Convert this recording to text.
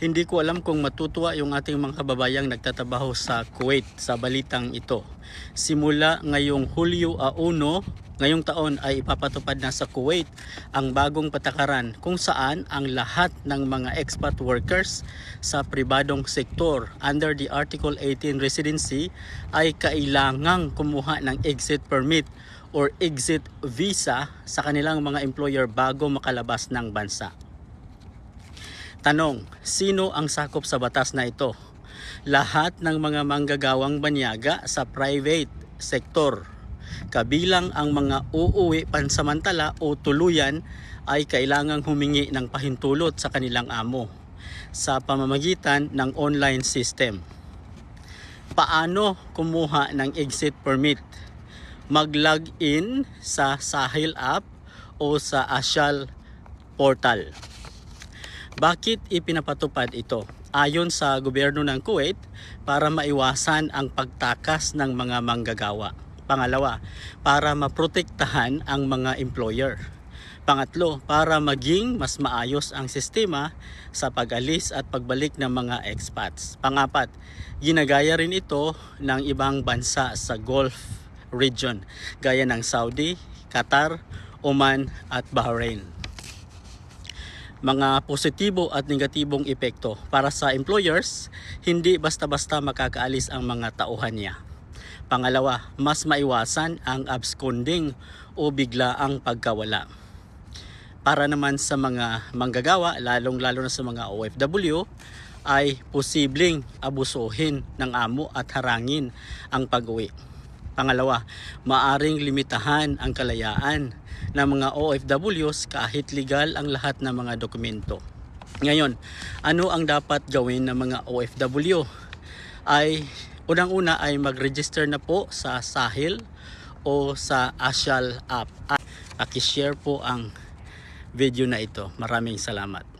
Hindi ko alam kung matutuwa yung ating mga kababayang nagtatrabaho sa Kuwait sa balitang ito. Simula ngayong Hulyo a 1, ngayong taon ay ipapatupad na sa Kuwait ang bagong patakaran kung saan ang lahat ng mga expat workers sa pribadong sektor under the Article 18 residency ay kailangang kumuha ng exit permit or exit visa sa kanilang mga employer bago makalabas ng bansa. Tanong, sino ang sakop sa batas na ito? Lahat ng mga manggagawang banyaga sa private sektor. Kabilang ang mga uuwi pansamantala o tuluyan ay kailangang humingi ng pahintulot sa kanilang amo sa pamamagitan ng online system. Paano kumuha ng exit permit? Mag-log in sa Sahil app o sa Asyal portal. Bakit ipinapatupad ito? Ayon sa gobyerno ng Kuwait para maiwasan ang pagtakas ng mga manggagawa. Pangalawa, para maprotektahan ang mga employer. Pangatlo, para maging mas maayos ang sistema sa pag-alis at pagbalik ng mga expats. Pangapat, ginagaya rin ito ng ibang bansa sa Gulf region gaya ng Saudi, Qatar, Oman at Bahrain mga positibo at negatibong epekto para sa employers, hindi basta-basta makakaalis ang mga tauhan niya. Pangalawa, mas maiwasan ang absconding o biglaang pagkawala. Para naman sa mga manggagawa, lalong-lalo na sa mga OFW, ay posibleng abusuhin ng amo at harangin ang pag-uwi. Pangalawa, maaring limitahan ang kalayaan ng mga OFWs kahit legal ang lahat ng mga dokumento. Ngayon, ano ang dapat gawin ng mga OFW? Ay unang-una ay mag-register na po sa Sahil o sa Asyal app. At pakishare po ang video na ito. Maraming salamat.